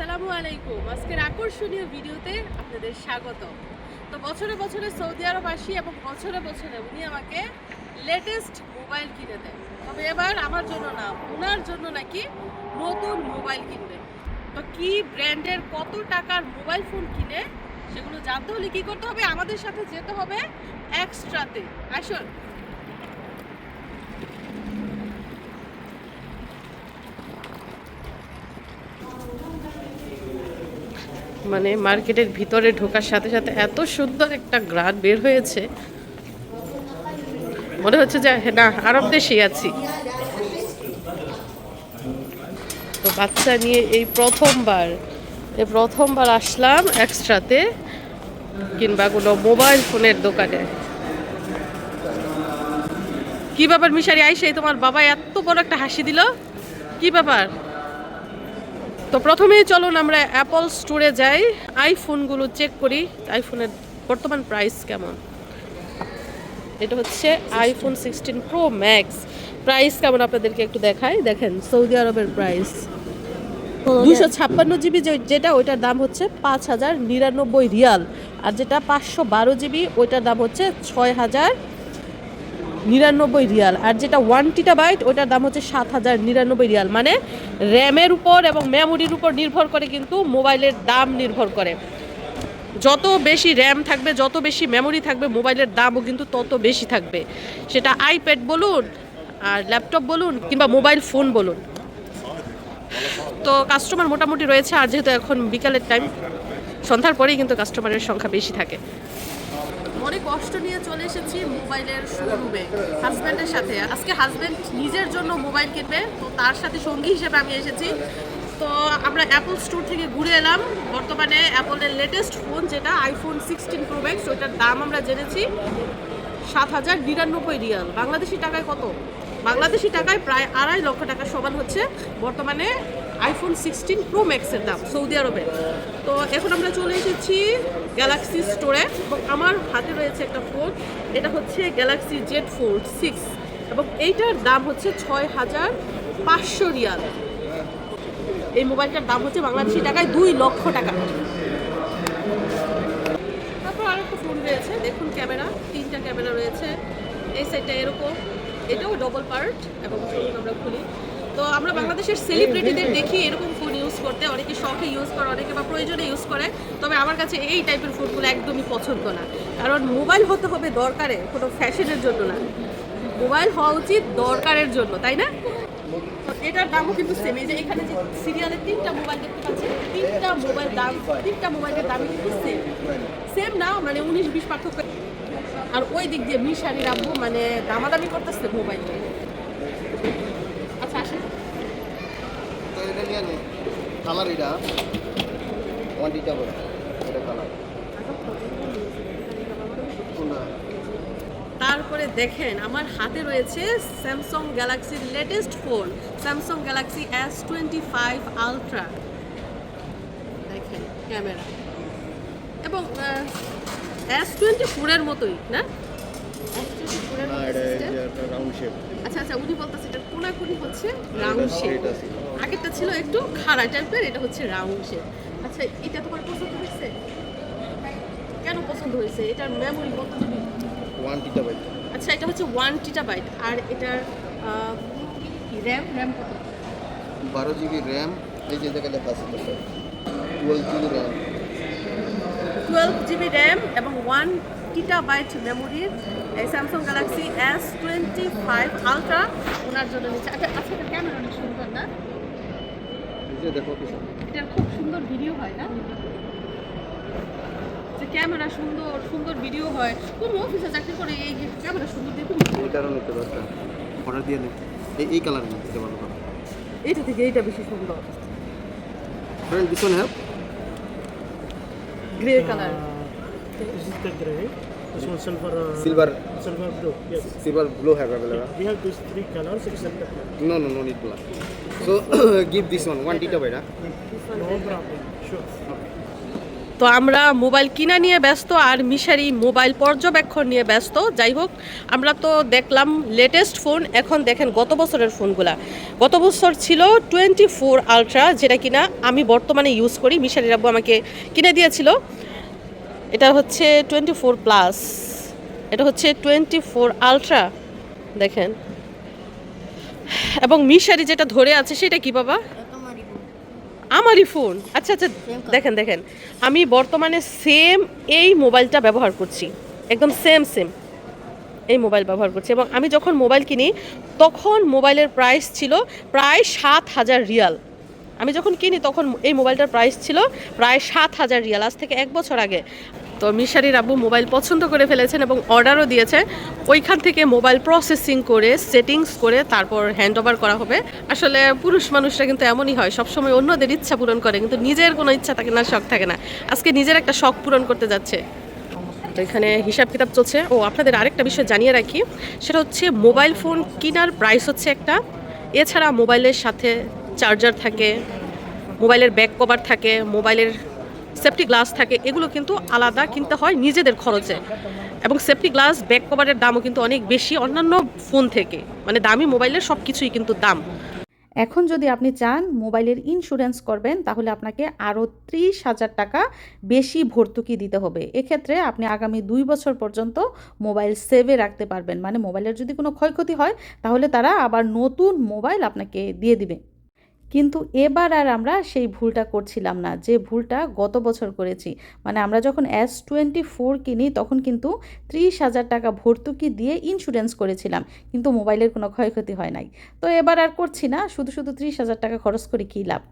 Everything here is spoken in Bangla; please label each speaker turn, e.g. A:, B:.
A: আসসালামু আলাইকুম। আজকের আকর্ষণীয় ভিডিওতে আপনাদের স্বাগত তো বছরে বছরে সৌদি আরব আসি এবং বছরে বছরে উনি আমাকে লেটেস্ট মোবাইল কিনে দেন। তবে এবার আমার জন্য না ওনার জন্য নাকি নতুন মোবাইল কিনবে। তো কি ব্র্যান্ডের কত টাকার মোবাইল ফোন কিনে, সেগুলো জানতে হলে কী করতে হবে? আমাদের সাথে যেতে হবে এক্সট্রাতে আসুন। মানে মার্কেটের ভিতরে ঢোকার সাথে সাথে এত সুন্দর একটা গ্রান বের হয়েছে। মনে হচ্ছে যে না, আরব দেশেই আছি। তো বাচ্চা নিয়ে এই প্রথমবার এই প্রথমবার আসলাম এক্সট্রাতে কিংবা কোনো মোবাইল ফোনের দোকানে। কি ব্যাপার মিশারি, আইসে তোমার বাবা এত বড় একটা হাসি দিল? কি ব্যাপার? তো প্রথমেই চলুন আমরা অ্যাপল স্টোরে যাই। আইফোনগুলো চেক করি। আইফোনের বর্তমান প্রাইস কেমন? এটা হচ্ছে iPhone sixteen pro max price কেমন আপনাদেরকে একটু দেখাই? দেখেন সৌদি আরবের প্রাইস দুশো ছাপ্পান্ন জিবি যেটা ওইটার দাম হচ্ছে পাঁচ হাজার নিরানব্বই রিয়াল। আর যেটা পাঁচশো বারো জিবি ওইটার দাম হচ্ছে ছয় হাজার নিরানব্বই রিয়াল। আর যেটা ওয়ান টিটা বাইট ওটার দাম হচ্ছে সাত হাজার নিরানব্বই রিয়াল। মানে র্যামের উপর এবং মেমোরির উপর নির্ভর করে কিন্তু মোবাইলের দাম নির্ভর করে। যত বেশি র্যাম থাকবে, যত বেশি মেমোরি থাকবে, মোবাইলের দামও কিন্তু তত বেশি থাকবে। সেটা আইপ্যাড বলুন, আর ল্যাপটপ বলুন, কিংবা মোবাইল ফোন বলুন। তো কাস্টমার মোটামুটি রয়েছে, আর যেহেতু এখন বিকালের টাইম সন্ধ্যার পরেই কিন্তু কাস্টমারের সংখ্যা বেশি থাকে। অনেক কষ্ট নিয়ে চলে এসেছি মোবাইলের শোরুমে হাজব্যান্ডের সাথে। আজকে হাজব্যান্ড নিজের জন্য মোবাইল কিনবে, তো তার সাথে সঙ্গী হিসেবে আমি এসেছি। তো আমরা অ্যাপল স্টোর থেকে ঘুরে এলাম। বর্তমানে অ্যাপলের লেটেস্ট ফোন যেটা আইফোন সিক্সটিন প্রো ম্যাক্স ওইটার দাম আমরা জেনেছি সাত হাজার নিরানব্বই রিয়াল। বাংলাদেশি টাকায় কত? বাংলাদেশি টাকায় প্রায় আড়াই লক্ষ টাকা সমান হচ্ছে বর্তমানে আইফোন সিক্সটিন প্রো ম্যাক্সের দাম, সৌদি আরবে। তো এখন আমরা চলে এসেছি গ্যালাক্সি স্টোরে এবং আমার হাতে রয়েছে একটা ফোন এটা হচ্ছে গ্যালাক্সি জেড ফোর সিক্স এবং এইটার দাম হচ্ছে ছয় হাজার পাঁচশো রিয়াল। এই মোবাইলটার দাম হচ্ছে বাংলাদেশি টাকায় দুই লক্ষ টাকা। তারপর আরেকটা ফোন রয়েছে, দেখুন ক্যামেরা, তিনটা ক্যামেরা রয়েছে, এই সাইডটা এরকম, এটাও ডবল পার্ট এবং চলুন আমরা খুলি। তো আমরা বাংলাদেশের সেলিব্রিটিদের দেখি এরকম ফোন শখে ইউজ করে, অনেকে বা প্রয়োজনে ইউজ করে, তবে আমার কাছে এই টাইপের ফোনগুলো একদমই পছন্দ না। কারণ মোবাইল হতে হবে দরকারে, কোনো ফ্যাশনের জন্য না। মোবাইল হওয়া উচিত দরকারের জন্য, তাই না? এটার দামও কিন্তু সেম এই যে এখানে যে সিরিয়ালে তিনটা মোবাইল দেখতে পাচ্ছি, তিনটা মোবাইল দাম, তিনটা মোবাইলের দামই কিন্তু সেম সেম না মানে উনিশ বিশ পার্থক্য। আর ওই দিক দিয়ে মিশারি রাখব মানে দামাদামি করতেছে মোবাইল আচ্ছা আসেন।
B: কালার এটা। ওয়ান টিটা বলে। এটা কালার।
A: তারপরে দেখেন, আমার হাতে রয়েছে স্যামসাং গ্যালাক্সির latest phone Samsung Galaxy S twenty five ultra দেখেন, ক্যামেরা। এবং এস টোয়েন্টি ফোরের মতোই, না? S24 এর
B: না
A: মতো
B: এটা রাউন্ড শেপ
A: আচ্ছা আচ্ছা উনি বলতেছে এটা কোনাকুনি হচ্ছে রাউন্ড শেপ
B: এটা
A: আগেরটা ছিল একটু খাড়া টাইপের এটা হচ্ছে রাউন্ড শেপ আচ্ছা এটা তোমার পছন্দ হয়েছে? কেন পছন্দ হয়েছে? এটার মেমোরি কত জিবি
B: ওয়ান টিটা বাইক
A: আচ্ছা এটা হচ্ছে ওয়ান টিটাবাইট আর এটার র্যাম র্যাম কত?
B: বারো জিবি র্যাম এই যে জায়গায় লেখা আছে twelve GB RAM
A: twelve GB RAM এবং ওয়ান টিটা বাইট মেমোরির এই Samsung Galaxy S twenty five ultra ওনার জন্য নিচ্ছে আচ্ছা আচ্ছা এটা ক্যামেরা অনেক সুন্দর না? এটার খুব সুন্দর ভিডিও হয় না? যে ক্যামেরা সুন্দর সুন্দর ভিডিও হয়। কোন অফিসে চাকরি করে এই ক্যামেরা সুন্দর দেখুন
B: এই কারণে তো দরকার অর্ডার দিয়ে নে। এই এই কালার না এটা ভালো
A: এইটা থেকে এইটা বেশি সুন্দর।
B: Friend this one have
A: grey colour
C: This is the gray. This one silver. Uh,
B: Silver.
C: Silver blue. Yes.
B: silver blue have available
C: We have these three colors except the black.
B: no no no need black so give this one one terabyte
C: No problem. Sure.
A: তো আমরা মোবাইল কিনা নিয়ে ব্যস্ত আর মিশারি মোবাইল পর্যবেক্ষণ নিয়ে ব্যস্ত যাই হোক আমরা তো দেখলাম লেটেস্ট ফোন এখন দেখেন গত বছরের ফোনগুলা গত বছর ছিল টোয়েন্টি ফোর আলট্রা যেটা কিনা আমি বর্তমানে ইউজ করি মিশারি রাব্বু আমাকে কিনে দিয়েছিল এটা হচ্ছে টোয়েন্টি ফোর প্লাস এটা হচ্ছে টোয়েন্টি ফোর আলট্রা দেখেন। এবং মিশারি যেটা ধরে আছে সেটা কি বাবা? আমারই ফোন আচ্ছা আচ্ছা দেখেন দেখেন। আমি বর্তমানে সেম এই মোবাইলটা ব্যবহার করছি। একদম সেম সেম এই মোবাইল ব্যবহার করছি। এবং আমি যখন মোবাইল কিনি তখন মোবাইলের প্রাইস ছিল প্রায় সাত হাজার রিয়াল। আমি যখন কিনি তখন এই মোবাইলটার প্রাইস ছিল প্রায় সাত হাজার রিয়াল। আজ থেকে এক বছর আগে। তো মিশারির আব্বু মোবাইল পছন্দ করে ফেলেছেন এবং অর্ডারও দিয়েছে ওইখান থেকে মোবাইল প্রসেসিং করে, সেটিংস করে তারপর হ্যান্ড ওভার করা হবে। আসলে পুরুষ মানুষরা কিন্তু এমনই হয়, সবসময় অন্যদের ইচ্ছা পূরণ করে, কিন্তু নিজের কোনো ইচ্ছা থাকে না, শখ থাকে না। আজকে নিজের একটা শখ পূরণ করতে যাচ্ছে। তো এখানে হিসাব কিতাব চলছে। ও, আপনাদের আরেকটা বিষয় জানিয়ে রাখি, সেটা হচ্ছে মোবাইল ফোন কেনার প্রাইস হচ্ছে একটা। এছাড়া মোবাইলের সাথে চার্জার থাকে, মোবাইলের ব্যাক কভার থাকে, মোবাইলের সেফটি গ্লাস থাকে, এগুলো কিন্তু আলাদা কিনতে হয় নিজেদের খরচে। এবং সেফটি গ্লাস, ব্যাক কভারের দামও কিন্তু অনেক বেশি, অন্যান্য ফোন থেকে। মানে দামি মোবাইলের সব কিছুই কিন্তু দাম।
D: এখন যদি আপনি চান মোবাইলের ইন্স্যুরেন্স করবেন, তাহলে আপনাকে আরও ত্রিশ হাজার টাকা বেশি ভর্তুকি দিতে হবে। এক্ষেত্রে আপনি আগামী দুই বছর পর্যন্ত মোবাইল সেভে রাখতে পারবেন। মানে মোবাইলের যদি কোনো ক্ষয়ক্ষতি হয়, তাহলে তারা আবার নতুন মোবাইল আপনাকে দিয়ে দিবে। কিন্তু এবার আর আমরা সেই ভুলটা করছিলাম না, যে ভুলটা গত বছর করেছি। মানে আমরা যখন এস টোয়েন্টি ফোর কিনি, তখন কিন্তু ত্রিশ হাজার টাকা ভর্তুকি দিয়ে ইন্স্যুরেন্স করেছিলাম, কিন্তু মোবাইলের কোনো ক্ষয়ক্ষতি হয় নাই। তো এবার আর করছি না, শুধু শুধু ত্রিশ হাজার টাকা খরচ করে কী লাভ?